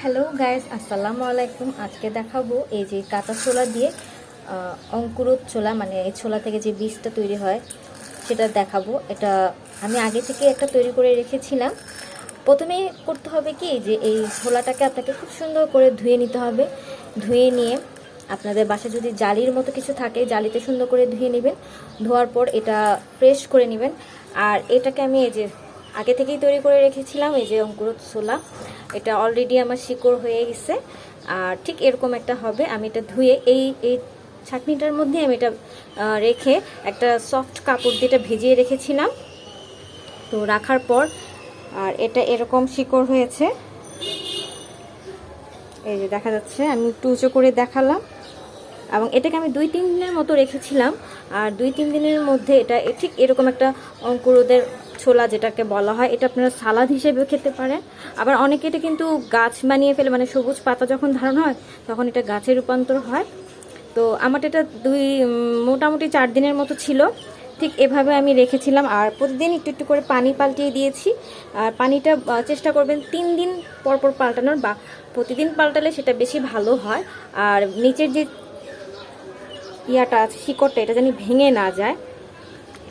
Hello guys আসসালামু আলাইকুম আজকে দেখাবো এই যে কাঁচা ছোলা দিয়ে আহ, অঙ্কুরোৎ ছোলা মানে এই ছোলা থেকে যে বীজটা তৈরি হয় সেটা দেখাবো। এটা আমি আগে থেকে একটা তৈরি করে রেখেছিলাম। প্রথমে করতে হবে কি যে এই ছোলাটাকে আপনাকে খুব সুন্দর করে ধুয়ে নিতে হবে। ধুয়ে নিয়ে আপনাদের বাসায় যদি জালির মতো কিছু থাকে জালিতে সুন্দর করে ধুয়ে নেবেন। ধোয়ার পর এটা ফ্রেশ করে নেবেন। আর এটাকে আমি এই যে আগে থেকেই তৈরি করে রেখেছিলাম এই যে অঙ্কুরোৎ ছোলা। এটা অলরেডি আমার শিকড় হয়ে গেছে। আর ঠিক এরকম একটা হবে, আমি এটা ধুয়ে এই এই ছাকনিটার মধ্যে আমি এটা রেখে একটা সফট কাপড় দিয়ে এটা ভিজিয়ে রেখেছিলাম। তো রাখার পর, আর এটা এরকম শিকড় হয়েছে। এই যে দেখা যাচ্ছে, আমি একটু উঁচু করে দেখালাম। এবং এটাকে আমি দুই তিন দিনের মতো রেখেছিলাম। আর দুই তিন দিনের মধ্যে এটা ঠিক এরকম একটা অঙ্কুরোদের ছোলা যেটাকে বলা হয়, এটা আপনারা সালাদ হিসেবেও খেতে পারেন। আবার অনেকে এটা কিন্তু গাছ বানিয়ে ফেলে মানে সবুজ পাতা যখন ধারণ হয়, তখন এটা গাছে রূপান্তর হয়। তো আমার এটা দুই মোটামুটি চার দিনের মতো ছিল। ঠিক এভাবে আমি রেখেছিলাম, আর প্রতিদিন একটু একটু করে পানি পাল্টিয়ে দিয়েছি। আর পানিটা চেষ্টা করবেন তিন দিন পর পর পাল্টানোর, বা প্রতিদিন পাল্টালে সেটা বেশি ভালো হয়। আর নিচের যে ইয়াটা আছে, শিকড়টা, এটা যেন ভেঙে না যায়।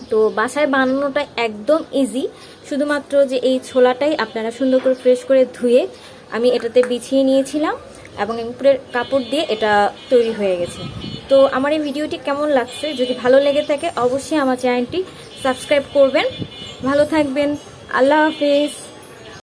তো বাসায় বানানোটা একদম ইজি শুধুমাত্র যে এই ছোলাটাই আপনারা সুন্দর করে ফ্রেশ করে ধুয়ে আমি এটাতে বিছিয়ে নিয়েছিলাম এবং উপরের কাপড় দিয়ে এটা তৈরি হয়ে গেছে। তো আমার এই ভিডিওটি কেমন লাগছে? যদি ভালো লেগে থাকে, অবশ্যই আমার চ্যানেলটি সাবস্ক্রাইব করবেন। ভালো থাকবেন। আল্লাহ হাফেজ।